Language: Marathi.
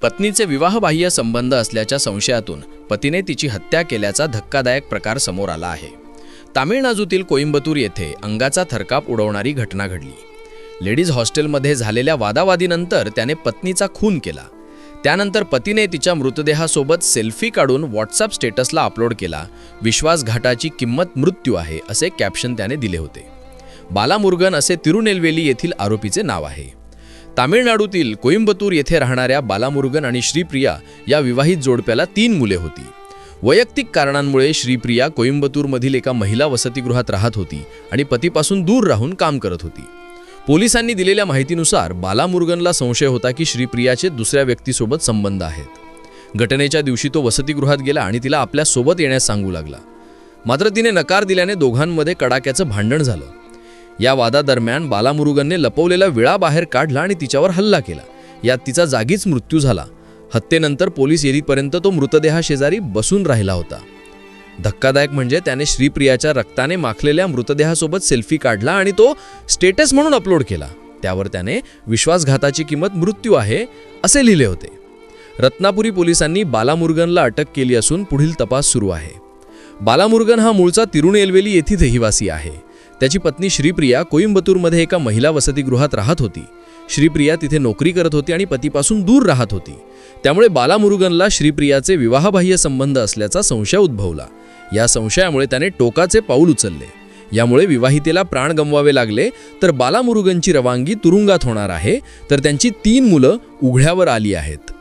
पत्नीचे विवाहबाह्य संबंध असल्याच्या संशयातून पतीने तिची हत्या केल्याचा धक्कादायक प्रकार समोर आला आहे. तामिळनाडूतील कोइंबतूर येथे अंगाचा थरकाप उडवणारी घटना घडली. लेडीज हॉस्टेलमध्ये झालेल्या वादावादीनंतर त्याने पत्नीचा खून केला. त्यानंतर पतीने तिच्या मृतदेहासोबत सेल्फी काढून व्हॉट्सअप स्टेटसला अपलोड केला. विश्वासघाटाची किंमत मृत्यू आहे असे कॅप्शन त्याने दिले होते. बालामुर्गन असे तिरुनेलवेली येथील आरोपीचे नाव आहे. तामिळनाडूतील कोइंबतूर येथे राहणाऱ्या बालामुरुगन आणि श्रीप्रिया या विवाहित जोडप्याला तीन मुले होती. वैयक्तिक कारणांमुळे श्रीप्रिया कोईंबतूरमधील एका महिला वसतिगृहात राहत होती आणि पतीपासून दूर राहून काम करत होती. पोलिसांनी दिलेल्या माहितीनुसार बालामुरुगनला संशय होता की श्रीप्रियाचे दुसऱ्या व्यक्तीसोबत संबंध आहेत. घटनेच्या दिवशी तो वसतिगृहात गेला आणि तिला आपल्यासोबत येण्यास सांगू लागला. मात्र तिने नकार दिल्याने दोघांमध्ये कडाक्याचं भांडण झालं. या वादादरम्यान बालामुरुगनने लपवलेला विळा बाहेर काढला आणि तिच्यावर हल्ला केला. यात तिचा जागीच मृत्यू झाला. हत्येनंतर पोलीस येईपर्यंत तो मृतदेहाशेजारी बसून राहिला होता. धक्कादायक म्हणजे त्याने श्रीप्रियाच्या रक्ताने माखलेल्या मृतदेहासोबत सेल्फी काढला आणि तो स्टेटस म्हणून अपलोड केला. त्यावर त्याने विश्वासघाताची किंमत मृत्यू आहे असे लिहिले होते. रत्नापुरी पोलिसांनी बालामुर्गनला अटक केली असून पुढील तपास सुरू आहे. बालामुर्गन हा मूळचा तिरुनेलवेली येथील रहिवासी आहे. त्याची पत्नी श्रीप्रिया कोईंबतूरमध्ये एका महिला वसतिगृहात राहत होती. श्रीप्रिया तिथे नोकरी करत होती आणि पतीपासून दूर राहत होती. त्यामुळे बालामुरुगनला श्रीप्रियाचे विवाहबाह्य संबंध असल्याचा संशय उद्भवला. या संशयामुळे त्याने टोकाचे पाऊल उचलले. यामुळे विवाहितेला प्राण गमवावे लागले तर बालामुरुगनची रवानगी तुरुंगात होणार आहे तर त्यांची तीन मुलं उघड्यावर आली आहेत.